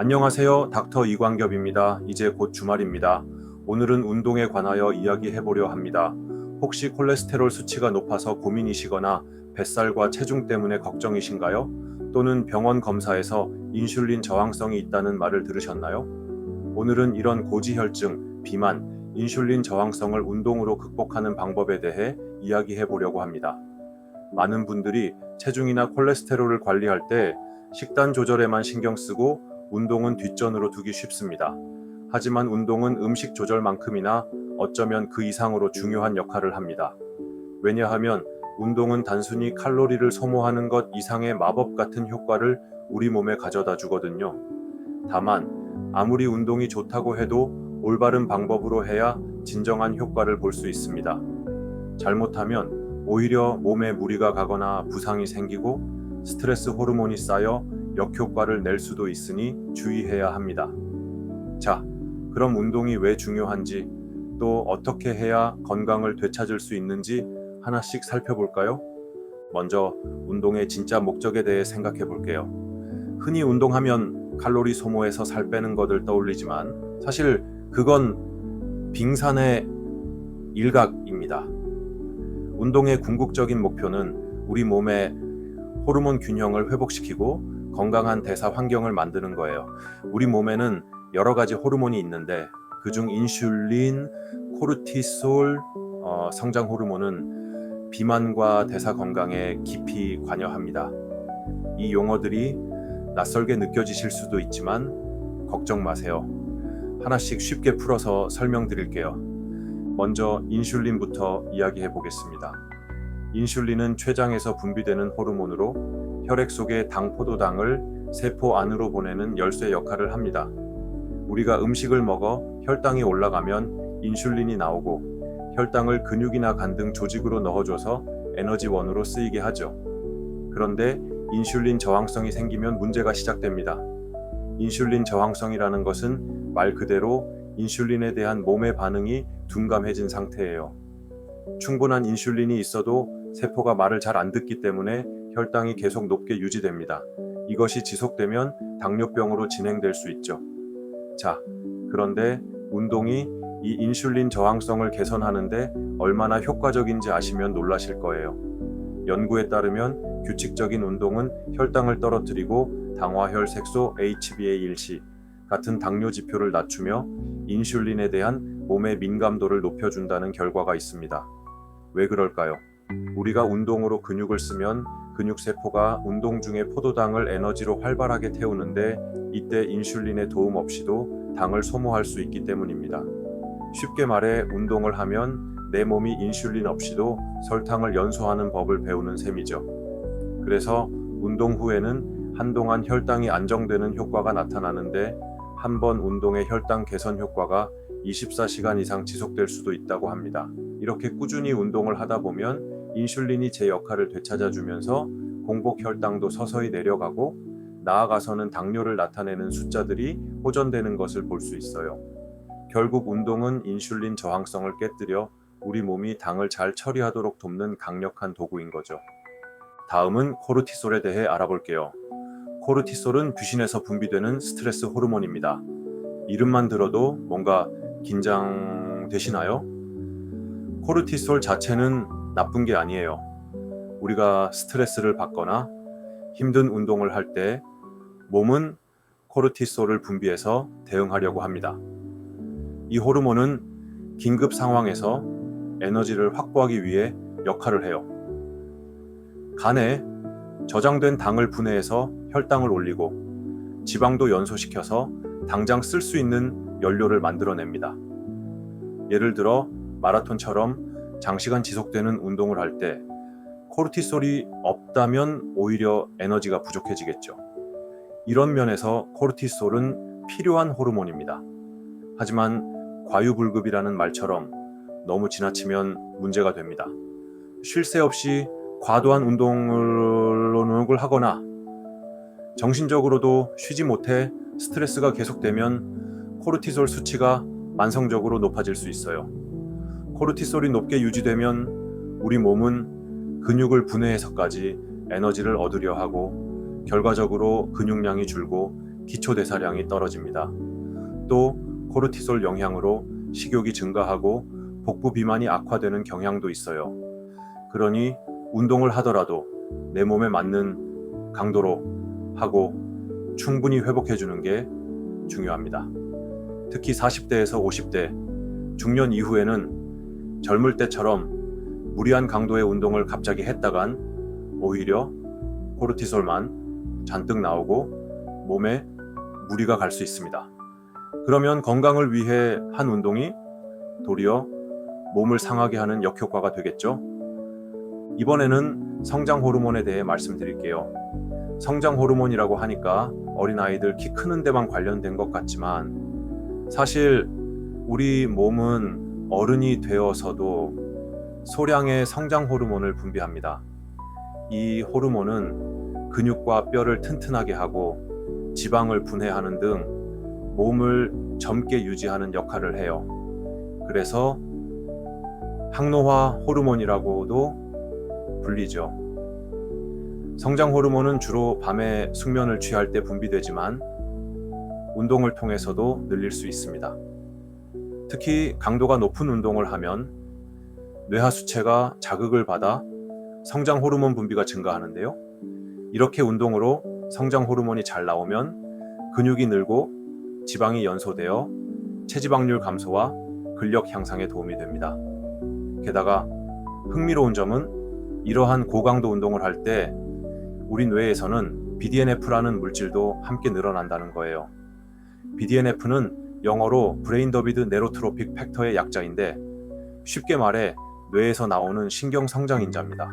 안녕하세요. 닥터 이광ገብ입니다. 이제 곧 주말입니다. 오늘은 운동에 관하여 이야기해보려 합니다. 혹시 콜레스테롤 수치가 높아서 고민이시거나 뱃살과 체중 때문에 걱정이신가요? 또는 병원 검사에서 인슐린 저항성이 있다는 말을 들으셨나요? 오늘은 이런 고지혈증, 비만, 인슐린 저항성을 운동으로 극복하는 방법에 대해 이야기해 보려고 합니다. 많은 분들이 체중이나 콜레스테롤을 관리할 때 식단 조절에만 신경 쓰고 운동은 뒷전으로 두기 쉽습니다. 하지만 운동은 음식 조절만큼이나 어쩌면 그 이상으로 중요한 역할을 합니다. 왜냐하면 운동은 단순히 칼로리를 소모하는 것 이상의 마법 같은 효과를 우리 몸에 가져다 주거든요. 다만 아무리 운동이 좋다고 해도 올바른 방법으로 해야 진정한 효과를 볼 수 있습니다. 잘못하면 오히려 몸에 무리가 가거나 부상이 생기고 스트레스 호르몬이 쌓여 역효과를 낼 수도 있으니 주의해야 합니다. 자, 그럼 운동이 왜 중요한지 또 어떻게 해야 건강을 되찾을 수 있는지 하나씩 살펴볼까요? 먼저 운동의 진짜 목적에 대해 생각해 볼게요. 흔히 운동하면 칼로리 소모해서 살 빼는 것을 떠올리지만 사실 그건 빙산의 일각입니다. 운동의 궁극적인 목표는 우리 몸의 호르몬 균형을 회복시키고 건강한 대사 환경을 만드는 거예요. 우리 몸에는 여러 가지 호르몬이 있는데 그중 인슐린, 코르티솔, 어, 성장 호르몬은 비만과 대사 건강에 깊이 관여합니다. 이 용어들이 낯설게 느껴지실 수도 있지만 걱정 마세요. 하나씩 쉽게 풀어서 설명드릴게요. 먼저 인슐린부터 이야기해 보겠습니다. 인슐린은 췌장에서 분비되는 호르몬으로 혈액 속의 당 포도당을 세포 안으로 보내는 열쇠 역할을 합니다. 우리가 음식을 먹어 혈당이 올라가면 인슐린이 나오고 혈당을 근육이나 간 등 조직으로 넣어줘서 에너지원으로 쓰이게 하죠. 그런데 인슐린 저항성이 생기면 문제가 시작됩니다. 인슐린 저항성이라는 것은 말 그대로 인슐린에 대한 몸의 반응이 둔감해진 상태예요. 충분한 인슐린이 있어도 세포가 말을 잘 안 듣기 때문에 혈당이 계속 높게 유지됩니다. 이것이 지속되면 당뇨병으로 진행될 수 있죠. 자, 그런데 운동이 이 인슐린 저항성을 개선하는데 얼마나 효과적인지 아시면 놀라실 거예요. 연구에 따르면 규칙적인 운동은 혈당을 떨어뜨리고 당화혈 색소 HbA1c 같은 당뇨 지표를 낮추며 인슐린에 대한 몸의 민감도를 높여준다는 결과가 있습니다. 왜 그럴까요? 우리가 운동으로 근육을 쓰면 근육 세포가 운동 중에 포도당을 에너지로 활발하게 태우는데 이때 인슐린의 도움 없이도 당을 소모할 수 있기 때문입니다. 쉽게 말해 운동을 하면 내 몸이 인슐린 없이도 설탕을 연소하는 법을 배우는 셈이죠. 그래서 운동 후에는 한동안 혈당이 안정되는 효과가 나타나는데 한 번 운동의 혈당 개선 효과가 24시간 이상 지속될 수도 있다고 합니다. 이렇게 꾸준히 운동을 하다 보면 인슐린이 제 역할을 되찾아주면서 공복 혈당도 서서히 내려가고 나아가서는 당뇨를 나타내는 숫자들이 호전되는 것을 볼 수 있어요. 결국 운동은 인슐린 저항성을 깨뜨려 우리 몸이 당을 잘 처리하도록 돕는 강력한 도구인 거죠. 다음은 코르티솔에 대해 알아볼게요. 코르티솔은 귀신에서 분비되는 스트레스 호르몬입니다. 이름만 들어도 뭔가 긴장되시나요? 코르티솔 자체는 나쁜 게 아니에요. 우리가 스트레스를 받거나 힘든 운동을 할 때 몸은 코르티솔을 분비해서 대응하려고 합니다. 이 호르몬은 긴급 상황에서 에너지를 확보하기 위해 역할을 해요. 간에 저장된 당을 분해해서 혈당을 올리고 지방도 연소시켜서 당장 쓸 수 있는 연료를 만들어냅니다. 예를 들어 마라톤처럼 장시간 지속되는 운동을 할 때 코르티솔이 없다면 오히려 에너지가 부족해지겠죠. 이런 면에서 코르티솔은 필요한 호르몬입니다. 하지만 과유불급이라는 말처럼 너무 지나치면 문제가 됩니다. 쉴 새 없이 과도한 운동을 하거나 정신적으로도 쉬지 못해 스트레스가 계속되면 코르티솔 수치가 만성적으로 높아질 수 있어요. 코르티솔이 높게 유지되면 우리 몸은 근육을 분해해서까지 에너지를 얻으려 하고 결과적으로 근육량이 줄고 기초 대사량이 떨어집니다. 또 코르티솔 영향으로 식욕이 증가하고 복부 비만이 악화되는 경향도 있어요. 그러니 운동을 하더라도 내 몸에 맞는 강도로 하고 충분히 회복해 주는 게 중요합니다. 특히 40대에서 50대, 중년 이후에는 젊을 때처럼 무리한 강도의 운동을 갑자기 했다간 오히려 코르티솔만 잔뜩 나오고 몸에 무리가 갈 수 있습니다. 그러면 건강을 위해 한 운동이 도리어 몸을 상하게 하는 역효과가 되겠죠? 이번에는 성장 호르몬에 대해 말씀드릴게요. 성장 호르몬이라고 하니까 어린아이들 키 크는 데만 관련된 것 같지만 사실 우리 몸은 어른이 되어서도 소량의 성장 호르몬을 분비합니다. 이 호르몬은 근육과 뼈를 튼튼하게 하고 지방을 분해하는 등 몸을 젊게 유지하는 역할을 해요. 그래서 항노화 호르몬이라고도 불리죠. 성장 호르몬은 주로 밤에 숙면을 취할 때 분비되지만 운동을 통해서도 늘릴 수 있습니다. 특히 강도가 높은 운동을 하면 뇌하수체가 자극을 받아 성장 호르몬 분비가 증가하는데요. 이렇게 운동으로 성장 호르몬이 잘 나오면 근육이 늘고 지방이 연소되어 체지방률 감소와 근력 향상에 도움이 됩니다. 게다가 흥미로운 점은 이러한 고강도 운동을 할 때 우리 뇌에서는 BDNF라는 물질도 함께 늘어난다는 거예요. BDNF는 영어로 브레인 더비드 네로트로픽 팩터의 약자인데 쉽게 말해 뇌에서 나오는 신경 성장 인자입니다.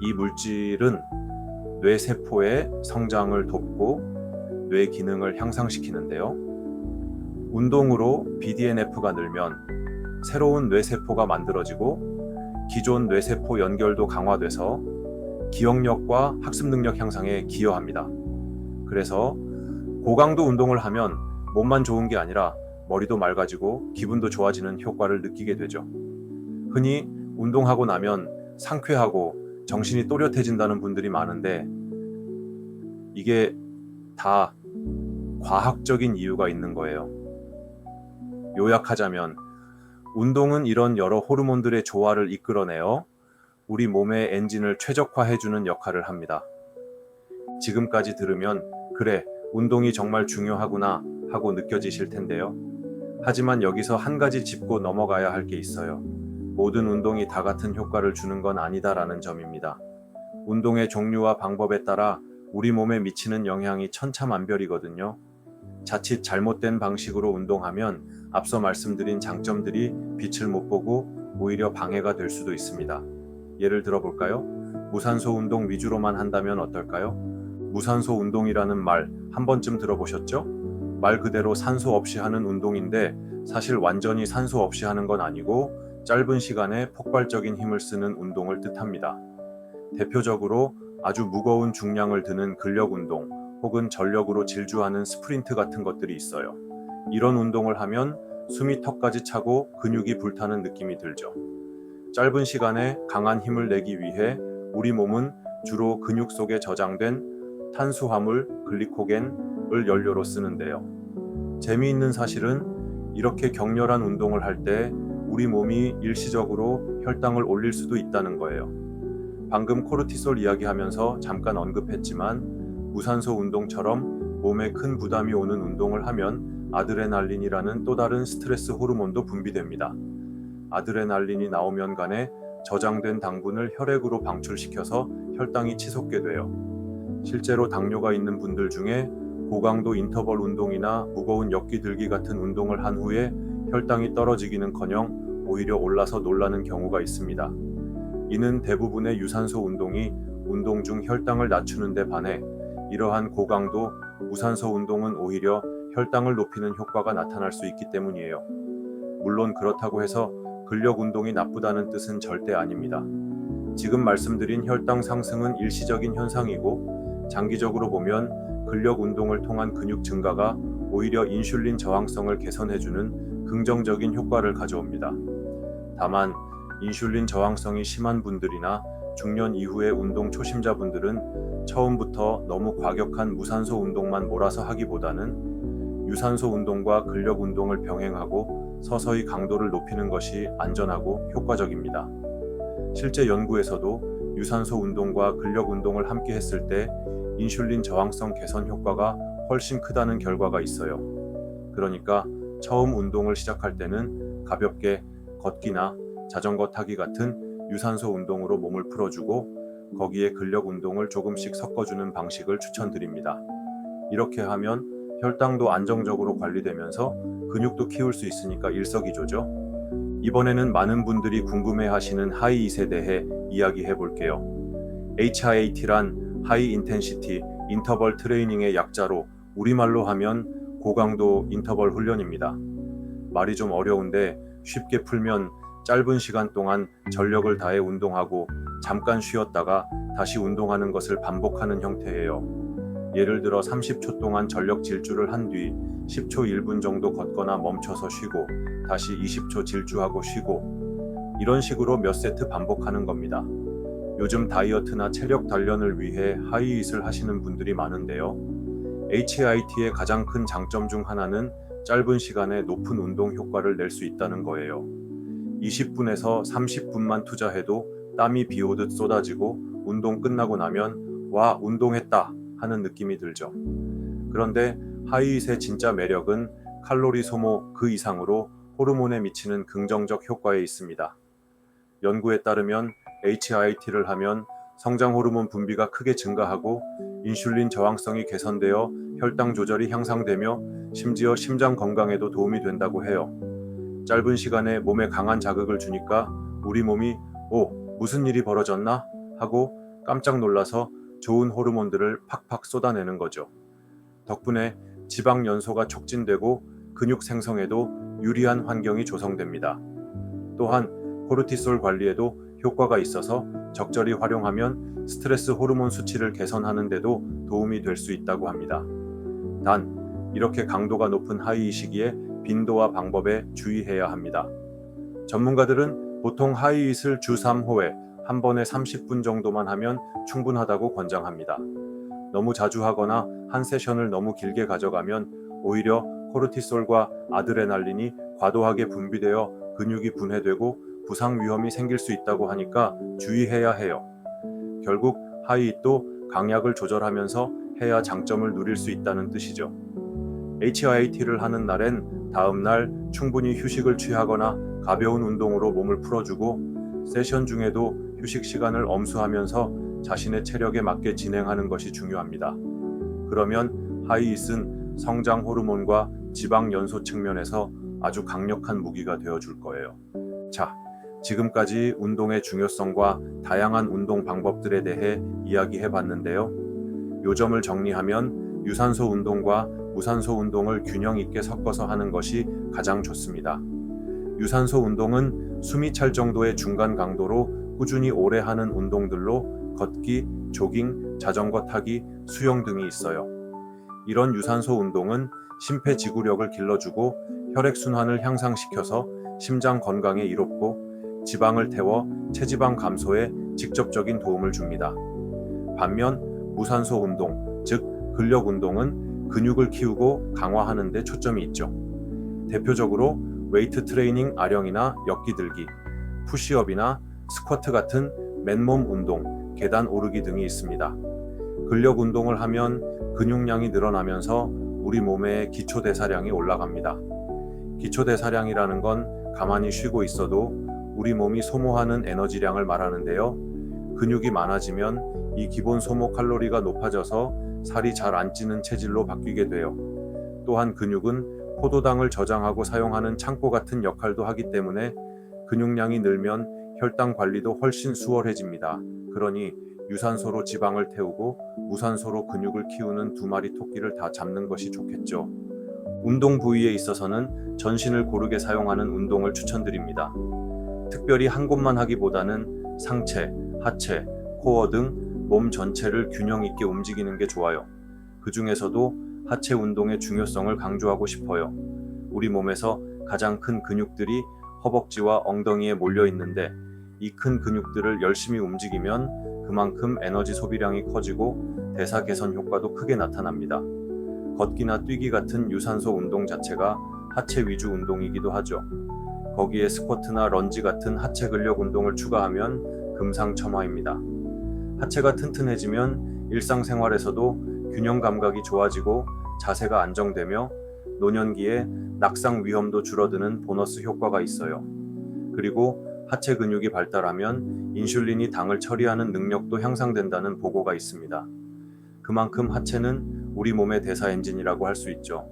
이 물질은 뇌 세포의 성장을 돕고 뇌 기능을 향상시키는데요. 운동으로 BDNF가 늘면 새로운 뇌 세포가 만들어지고 기존 뇌 세포 연결도 강화돼서 기억력과 학습 능력 향상에 기여합니다. 그래서 고강도 운동을 하면 몸만 좋은 게 아니라 머리도 맑아지고 기분도 좋아지는 효과를 느끼게 되죠. 흔히 운동하고 나면 상쾌하고 정신이 또렷해진다는 분들이 많은데 이게 다 과학적인 이유가 있는 거예요. 요약하자면 운동은 이런 여러 호르몬들의 조화를 이끌어내어 우리 몸의 엔진을 최적화해주는 역할을 합니다. 지금까지 들으면 그래, 운동이 정말 중요하구나 하고 느껴지실 텐데요. 하지만 여기서 한 가지 짚고 넘어가야 할 게 있어요. 모든 운동이 다 같은 효과를 주는 건 아니다라는 점입니다. 운동의 종류와 방법에 따라 우리 몸에 미치는 영향이 천차만별이거든요. 자칫 잘못된 방식으로 운동하면 앞서 말씀드린 장점들이 빛을 못 보고 오히려 방해가 될 수도 있습니다. 예를 들어 볼까요? 무산소 운동 위주로만 한다면 어떨까요? 무산소 운동이라는 말 한 번쯤 들어보셨죠? 말 그대로 산소 없이 하는 운동인데 사실 완전히 산소 없이 하는 건 아니고 짧은 시간에 폭발적인 힘을 쓰는 운동을 뜻합니다. 대표적으로 아주 무거운 중량을 드는 근력 운동 혹은 전력으로 질주하는 스프린트 같은 것들이 있어요. 이런 운동을 하면 숨이 턱까지 차고 근육이 불타는 느낌이 들죠. 짧은 시간에 강한 힘을 내기 위해 우리 몸은 주로 근육 속에 저장된 탄수화물, 글리코겐을 연료로 쓰는데요. 재미있는 사실은 이렇게 격렬한 운동을 할 때 우리 몸이 일시적으로 혈당을 올릴 수도 있다는 거예요. 방금 코르티솔 이야기하면서 잠깐 언급했지만 무산소 운동처럼 몸에 큰 부담이 오는 운동을 하면 아드레날린이라는 또 다른 스트레스 호르몬도 분비됩니다. 아드레날린이 나오면 간에 저장된 당분을 혈액으로 방출시켜서 혈당이 치솟게 돼요. 실제로 당뇨가 있는 분들 중에 고강도 인터벌 운동이나 무거운 역기 들기 같은 운동을 한 후에 혈당이 떨어지기는커녕 오히려 올라서 놀라는 경우가 있습니다. 이는 대부분의 유산소 운동이 운동 중 혈당을 낮추는 데 반해 이러한 고강도 무산소 운동은 오히려 혈당을 높이는 효과가 나타날 수 있기 때문이에요. 물론 그렇다고 해서 근력 운동이 나쁘다는 뜻은 절대 아닙니다. 지금 말씀드린 혈당 상승은 일시적인 현상이고 장기적으로 보면 근력 운동을 통한 근육 증가가 오히려 인슐린 저항성을 개선해주는 긍정적인 효과를 가져옵니다. 다만 인슐린 저항성이 심한 분들이나 중년 이후의 운동 초심자분들은 처음부터 너무 과격한 무산소 운동만 몰아서 하기보다는 유산소 운동과 근력 운동을 병행하고 서서히 강도를 높이는 것이 안전하고 효과적입니다. 실제 연구에서도 유산소 운동과 근력 운동을 함께 했을 때 인슐린 저항성 개선 효과가 훨씬 크다는 결과가 있어요. 그러니까 처음 운동을 시작할 때는 가볍게 걷기나 자전거 타기 같은 유산소 운동으로 몸을 풀어주고 거기에 근력 운동을 조금씩 섞어주는 방식을 추천드립니다. 이렇게 하면 혈당도 안정적으로 관리되면서 근육도 키울 수 있으니까 일석이조죠. 이번에는 많은 분들이 궁금해 하시는 하이잇에 대해 이야기해 볼게요. HIAT란 하이 인텐시티 인터벌 트레이닝의 약자로 우리말로 하면 고강도 인터벌 훈련입니다. 말이 좀 어려운데 쉽게 풀면 짧은 시간 동안 전력을 다해 운동하고 잠깐 쉬었다가 다시 운동하는 것을 반복하는 형태예요. 예를 들어 30초 동안 전력 질주를 한 뒤 10초 1분 정도 걷거나 멈춰서 쉬고 다시 20초 질주하고 쉬고 이런 식으로 몇 세트 반복하는 겁니다. 요즘 다이어트나 체력 단련을 위해 하이잇을 하시는 분들이 많은데요. HIIT의 가장 큰 장점 중 하나는 짧은 시간에 높은 운동 효과를 낼 수 있다는 거예요. 20분에서 30분만 투자해도 땀이 비 오듯 쏟아지고 운동 끝나고 나면 와, 운동했다 하는 느낌이 들죠. 그런데 하이잇의 진짜 매력은 칼로리 소모 그 이상으로 호르몬에 미치는 긍정적 효과에 있습니다. 연구에 따르면 HIIT를 하면 성장 호르몬 분비가 크게 증가하고 인슐린 저항성이 개선되어 혈당 조절이 향상되며 심지어 심장 건강에도 도움이 된다고 해요. 짧은 시간에 몸에 강한 자극을 주니까 우리 몸이 오, 무슨 일이 벌어졌나? 하고 깜짝 놀라서 좋은 호르몬들을 팍팍 쏟아내는 거죠. 덕분에 지방 연소가 촉진되고 근육 생성에도 유리한 환경이 조성됩니다. 또한 코르티솔 관리에도 효과가 있어서 적절히 활용하면 스트레스 호르몬 수치를 개선하는 데도 도움이 될 수 있다고 합니다. 단, 이렇게 강도가 높은 하이이 시기에 빈도와 방법에 주의해야 합니다. 전문가들은 보통 하이잇을 주 3호에 한 번에 30분 정도만 하면 충분하다고 권장합니다. 너무 자주 하거나 한 세션을 너무 길게 가져가면 오히려 코르티솔과 아드레날린이 과도하게 분비되어 근육이 분해되고 부상 위험이 생길 수 있다고 하니까 주의해야 해요. 결국 하이잇도 강약을 조절하면서 해야 장점을 누릴 수 있다는 뜻이죠. HIIT를 하는 날엔 다음 날 충분히 휴식을 취하거나 가벼운 운동으로 몸을 풀어주고 세션 중에도 휴식 시간을 엄수하면서 자신의 체력에 맞게 진행하는 것이 중요합니다. 그러면 하이잇은 성장 호르몬과 지방 연소 측면에서 아주 강력한 무기가 되어 줄 거예요. 자, 지금까지 운동의 중요성과 다양한 운동 방법들에 대해 이야기해 봤는데요. 요점을 정리하면 유산소 운동과 무산소 운동을 균형 있게 섞어서 하는 것이 가장 좋습니다. 유산소 운동은 숨이 찰 정도의 중간 강도로 꾸준히 오래 하는 운동들로 걷기, 조깅, 자전거 타기, 수영 등이 있어요. 이런 유산소 운동은 심폐지구력을 길러주고 혈액순환을 향상시켜서 심장 건강에 이롭고 지방을 태워 체지방 감소에 직접적인 도움을 줍니다. 반면 무산소 운동, 즉 근력 운동은 근육을 키우고 강화하는 데 초점이 있죠. 대표적으로 웨이트 트레이닝 아령이나 역기 들기, 푸시업이나 스쿼트 같은 맨몸 운동, 계단 오르기 등이 있습니다. 근력 운동을 하면 근육량이 늘어나면서 우리 몸의 기초 대사량이 올라갑니다. 기초 대사량이라는 건 가만히 쉬고 있어도 우리 몸이 소모하는 에너지량을 말하는데요. 근육이 많아지면 이 기본 소모 칼로리가 높아져서 살이 잘 안 찌는 체질로 바뀌게 돼요. 또한 근육은 포도당을 저장하고 사용하는 창고 같은 역할도 하기 때문에 근육량이 늘면 혈당 관리도 훨씬 수월해집니다. 그러니 유산소로 지방을 태우고 무산소로 근육을 키우는 두 마리 토끼를 다 잡는 것이 좋겠죠. 운동 부위에 있어서는 전신을 고르게 사용하는 운동을 추천드립니다. 특별히 한 곳만 하기보다는 상체, 하체, 코어 등 몸 전체를 균형 있게 움직이는 게 좋아요. 그 중에서도 하체 운동의 중요성을 강조하고 싶어요. 우리 몸에서 가장 큰 근육들이 허벅지와 엉덩이에 몰려 있는데 이 큰 근육들을 열심히 움직이면 그만큼 에너지 소비량이 커지고 대사 개선 효과도 크게 나타납니다. 걷기나 뛰기 같은 유산소 운동 자체가 하체 위주 운동이기도 하죠. 거기에 스쿼트나 런지 같은 하체 근력 운동을 추가하면 금상첨화입니다. 하체가 튼튼해지면 일상생활에서도 균형 감각이 좋아지고 자세가 안정되며 노년기에 낙상 위험도 줄어드는 보너스 효과가 있어요. 그리고 하체 근육이 발달하면 인슐린이 당을 처리하는 능력도 향상된다는 보고가 있습니다. 그만큼 하체는 우리 몸의 대사 엔진이라고 할 수 있죠.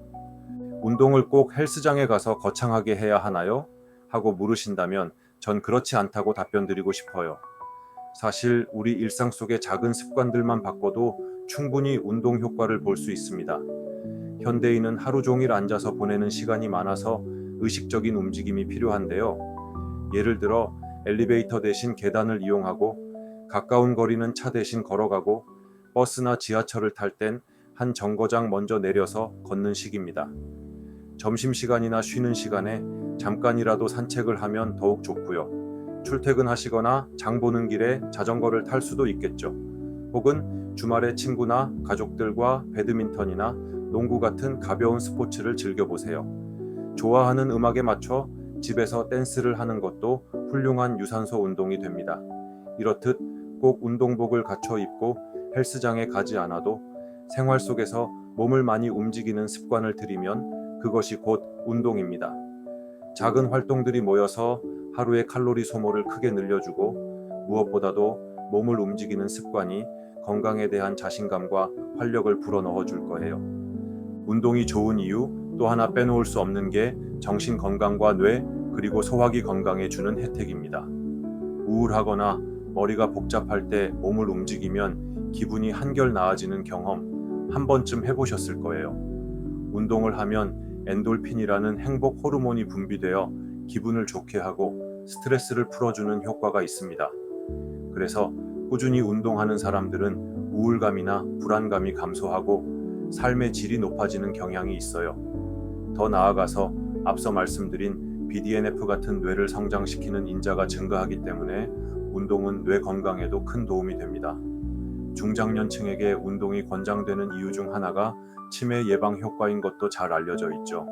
운동을 꼭 헬스장에 가서 거창하게 해야 하나요? 하고 물으신다면 전 그렇지 않다고 답변 드리고 싶어요. 사실 우리 일상 속의 작은 습관들만 바꿔도 충분히 운동 효과를 볼 수 있습니다. 현대인은 하루 종일 앉아서 보내는 시간이 많아서 의식적인 움직임이 필요한데요. 예를 들어 엘리베이터 대신 계단을 이용하고 가까운 거리는 차 대신 걸어가고 버스나 지하철을 탈 땐 한 정거장 먼저 내려서 걷는 식입니다. 점심시간이나 쉬는 시간에 잠깐이라도 산책을 하면 더욱 좋고요. 출퇴근하시거나 장 보는 길에 자전거를 탈 수도 있겠죠. 혹은 주말에 친구나 가족들과 배드민턴이나 농구 같은 가벼운 스포츠를 즐겨보세요. 좋아하는 음악에 맞춰 집에서 댄스를 하는 것도 훌륭한 유산소 운동이 됩니다. 이렇듯 꼭 운동복을 갖춰 입고 헬스장에 가지 않아도 생활 속에서 몸을 많이 움직이는 습관을 들이면 그것이 곧 운동입니다. 작은 활동들이 모여서 하루의 칼로리 소모를 크게 늘려주고 무엇보다도 몸을 움직이는 습관이 건강에 대한 자신감과 활력을 불어넣어 줄 거예요. 운동이 좋은 이유 또 하나 빼놓을 수 없는 게 정신 건강과 뇌 그리고 소화기 건강에 주는 혜택입니다. 우울하거나 머리가 복잡할 때 몸을 움직이면 기분이 한결 나아지는 경험 한 번쯤 해보셨을 거예요. 운동을 하면 엔돌핀이라는 행복 호르몬이 분비되어 기분을 좋게 하고 스트레스를 풀어주는 효과가 있습니다. 그래서 꾸준히 운동하는 사람들은 우울감이나 불안감이 감소하고 삶의 질이 높아지는 경향이 있어요. 더 나아가서 앞서 말씀드린 BDNF 같은 뇌를 성장시키는 인자가 증가하기 때문에 운동은 뇌 건강에도 큰 도움이 됩니다. 중장년층에게 운동이 권장되는 이유 중 하나가 치매 예방 효과인 것도 잘 알려져 있죠.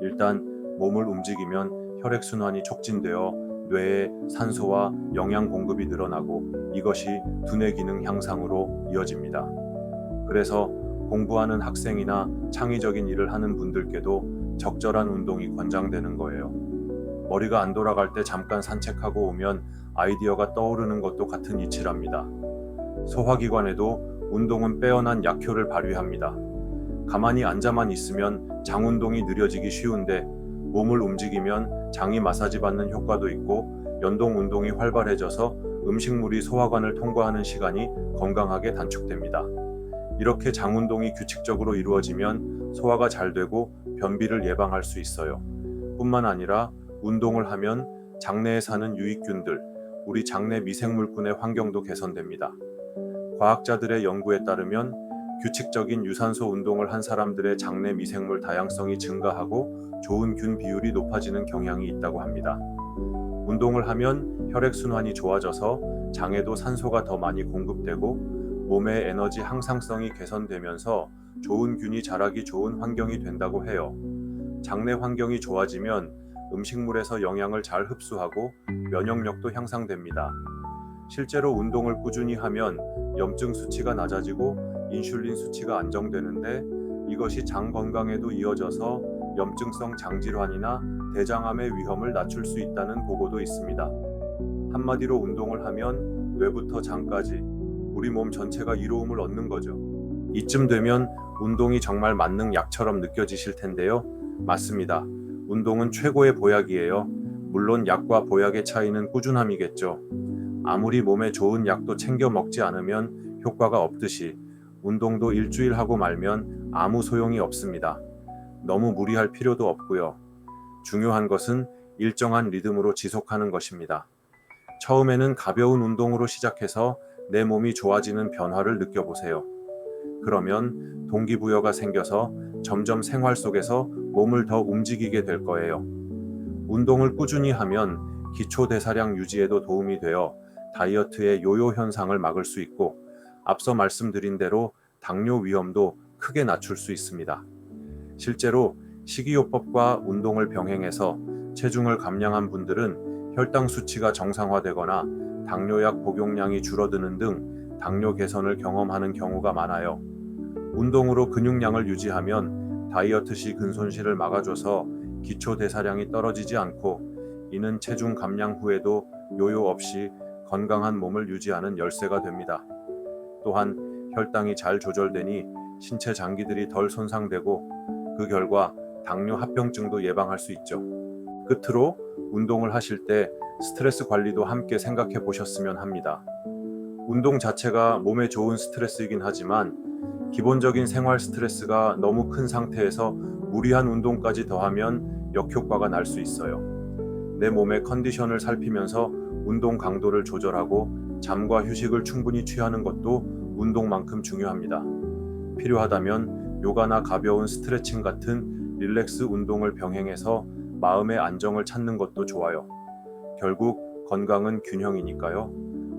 일단 몸을 움직이면 혈액순환이 촉진되어 뇌에 산소와 영양 공급이 늘어나고 이것이 두뇌 기능 향상으로 이어집니다. 그래서 공부하는 학생이나 창의적인 일을 하는 분들께도 적절한 운동이 권장되는 거예요. 머리가 안 돌아갈 때 잠깐 산책하고 오면 아이디어가 떠오르는 것도 같은 이치랍니다. 소화기관에도 운동은 빼어난 약효를 발휘합니다. 가만히 앉아만 있으면 장 운동이 느려지기 쉬운데 몸을 움직이면 장이 마사지 받는 효과도 있고 연동 운동이 활발해져서 음식물이 소화관을 통과하는 시간이 건강하게 단축됩니다. 이렇게 장 운동이 규칙적으로 이루어지면 소화가 잘 되고 변비를 예방할 수 있어요. 뿐만 아니라 운동을 하면 장내에 사는 유익균들, 우리 장내 미생물군의 환경도 개선됩니다. 과학자들의 연구에 따르면 규칙적인 유산소 운동을 한 사람들의 장내 미생물 다양성이 증가하고 좋은 균 비율이 높아지는 경향이 있다고 합니다. 운동을 하면 혈액순환이 좋아져서 장에도 산소가 더 많이 공급되고 몸의 에너지 항상성이 개선되면서 좋은 균이 자라기 좋은 환경이 된다고 해요. 장내 환경이 좋아지면 음식물에서 영양을 잘 흡수하고 면역력도 향상됩니다. 실제로 운동을 꾸준히 하면 염증 수치가 낮아지고 인슐린 수치가 안정되는데 이것이 장 건강에도 이어져서 염증성 장질환이나 대장암의 위험을 낮출 수 있다는 보고도 있습니다. 한마디로 운동을 하면 뇌부터 장까지 우리 몸 전체가 이로움을 얻는 거죠. 이쯤 되면 운동이 정말 만능 약처럼 느껴지실 텐데요. 맞습니다. 운동은 최고의 보약이에요. 물론 약과 보약의 차이는 꾸준함이겠죠. 아무리 몸에 좋은 약도 챙겨 먹지 않으면 효과가 없듯이 운동도 일주일 하고 말면 아무 소용이 없습니다. 너무 무리할 필요도 없고요. 중요한 것은 일정한 리듬으로 지속하는 것입니다. 처음에는 가벼운 운동으로 시작해서 내 몸이 좋아지는 변화를 느껴보세요. 그러면 동기부여가 생겨서 점점 생활 속에서 몸을 더 움직이게 될 거예요. 운동을 꾸준히 하면 기초 대사량 유지에도 도움이 되어 다이어트의 요요 현상을 막을 수 있고 앞서 말씀드린 대로 당뇨 위험도 크게 낮출 수 있습니다. 실제로 식이요법과 운동을 병행해서 체중을 감량한 분들은 혈당 수치가 정상화되거나 당뇨약 복용량이 줄어드는 등 당뇨 개선을 경험하는 경우가 많아요. 운동으로 근육량을 유지하면 다이어트 시 근손실을 막아줘서 기초 대사량이 떨어지지 않고 이는 체중 감량 후에도 요요 없이 건강한 몸을 유지하는 열쇠가 됩니다. 또한 혈당이 잘 조절되니 신체 장기들이 덜 손상되고 그 결과 당뇨 합병증도 예방할 수 있죠. 끝으로 운동을 하실 때 스트레스 관리도 함께 생각해 보셨으면 합니다. 운동 자체가 몸에 좋은 스트레스이긴 하지만 기본적인 생활 스트레스가 너무 큰 상태에서 무리한 운동까지 더하면 역효과가 날 수 있어요. 내 몸의 컨디션을 살피면서 운동 강도를 조절하고 잠과 휴식을 충분히 취하는 것도 운동만큼 중요합니다. 필요하다면 요가나 가벼운 스트레칭 같은 릴렉스 운동을 병행해서 마음의 안정을 찾는 것도 좋아요. 결국 건강은 균형이니까요.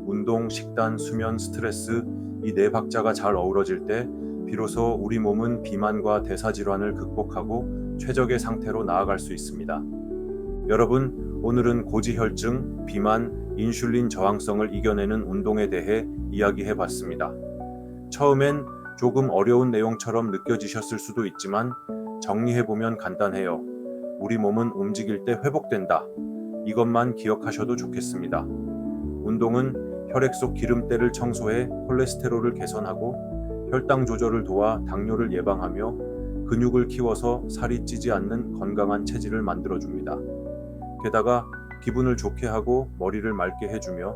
운동, 식단, 수면, 스트레스 이 네 박자가 잘 어우러질 때 비로소 우리 몸은 비만과 대사 질환을 극복하고 최적의 상태로 나아갈 수 있습니다. 여러분, 오늘은 고지혈증, 비만, 인슐린 저항성을 이겨내는 운동에 대해 이야기해 봤습니다. 처음엔 조금 어려운 내용처럼 느껴지셨을 수도 있지만 정리해 보면 간단해요. 우리 몸은 움직일 때 회복된다. 이것만 기억하셔도 좋겠습니다. 운동은 혈액 속 기름때를 청소해 콜레스테롤을 개선하고 혈당 조절을 도와 당뇨를 예방하며 근육을 키워서 살이 찌지 않는 건강한 체질을 만들어줍니다. 게다가 기분을 좋게 하고 머리를 맑게 해주며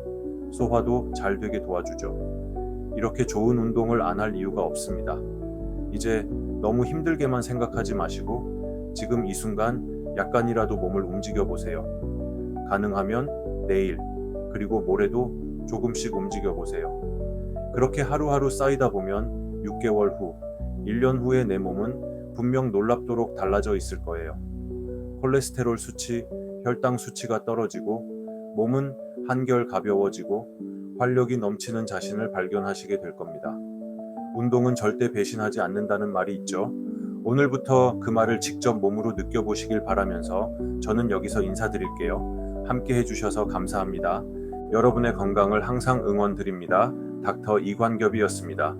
소화도 잘 되게 도와주죠. 이렇게 좋은 운동을 안 할 이유가 없습니다. 이제 너무 힘들게만 생각하지 마시고 지금 이 순간 약간이라도 몸을 움직여 보세요. 가능하면 내일 그리고 모레도 조금씩 움직여 보세요. 그렇게 하루하루 쌓이다 보면 6개월 후, 1년 후에 내 몸은 분명 놀랍도록 달라져 있을 거예요. 콜레스테롤 수치, 혈당 수치가 떨어지고 몸은 한결 가벼워지고 활력이 넘치는 자신을 발견하시게 될 겁니다. 운동은 절대 배신하지 않는다는 말이 있죠. 오늘부터 그 말을 직접 몸으로 느껴보시길 바라면서 저는 여기서 인사드릴게요. 함께 해주셔서 감사합니다. 여러분의 건강을 항상 응원드립니다. 닥터 이관겹이었습니다.